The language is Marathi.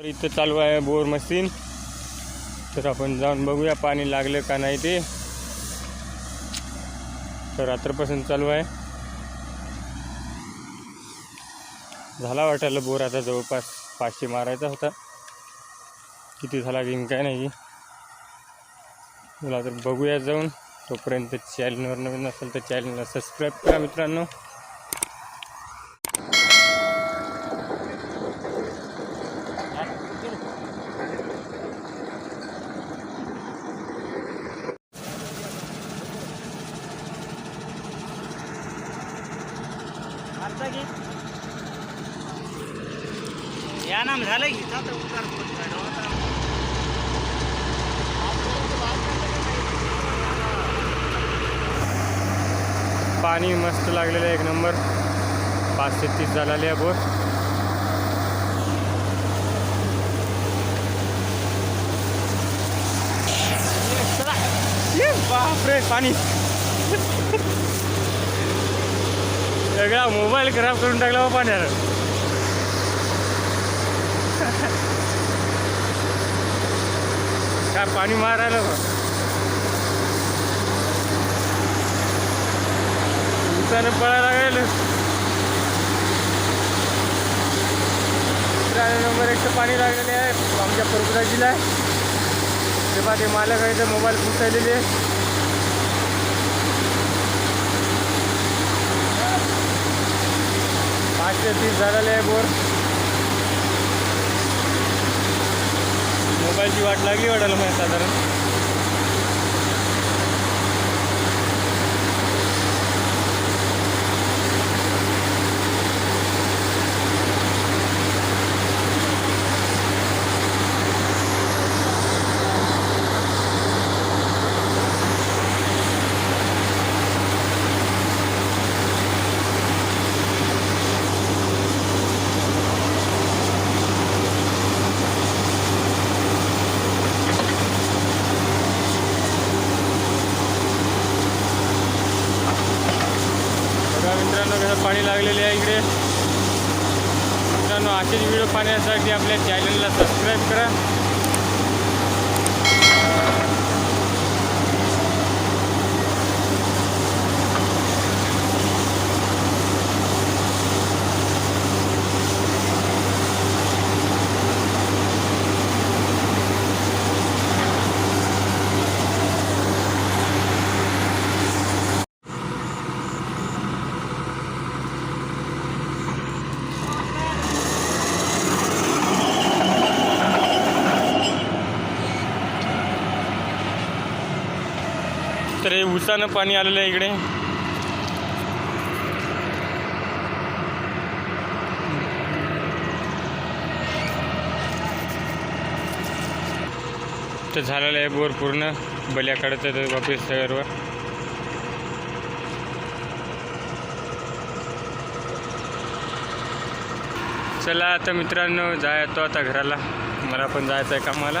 तर इथं चालू आहे बोर मशीन. तर आपण जाऊन बघूया पाणी लागलं का नाही ते. तर रात्रपासून चालू आहे. झाला वाटायला बोर आता जवळपास पाचशे मारायचा होता. किती झाला गेम काय नाही. मला तर बघूया जाऊन. तोपर्यंत चॅनलवर नवीन असेल तर चॅनलला सबस्क्राईब करा मित्रांनो. या नाम झालं की? उतार. पाणी मस्त लागलेलं आहे एक नंबर. पाच ते तीस झालेले आहे बोर. ये बापरे पाणी. सगळा मोबाईल खराब करून टाकला बा पाण्यानं. काय पाणी मारायला बा. उसानं पळायला लागेल. नंबर एकचं पाणी लागलेले आहे. आमच्या परपुराजीला. आहे तेव्हा ते मालक आहे तर मोबाईल फुटायलेले आहे पाचशे तीस झालेले आहे बोर. मोबाईलची वाट लागली वाटायला मला साधारण बघा मित्रांनो कसं पाणी लागलेले आहे इकडे. मित्रांनो असेच व्हिडिओ पाहण्यासाठी आपल्या चॅनलला सबस्क्राईब करा. तर हे उसानं पाणी आलेलं आहे इकडे. तर झालेलं आहे बोर पूर्ण. बल्याकडचं तर वापस सर्व चला आता मित्रांनो जायतो आता घराला. मला पण जायचं आहे कामाला.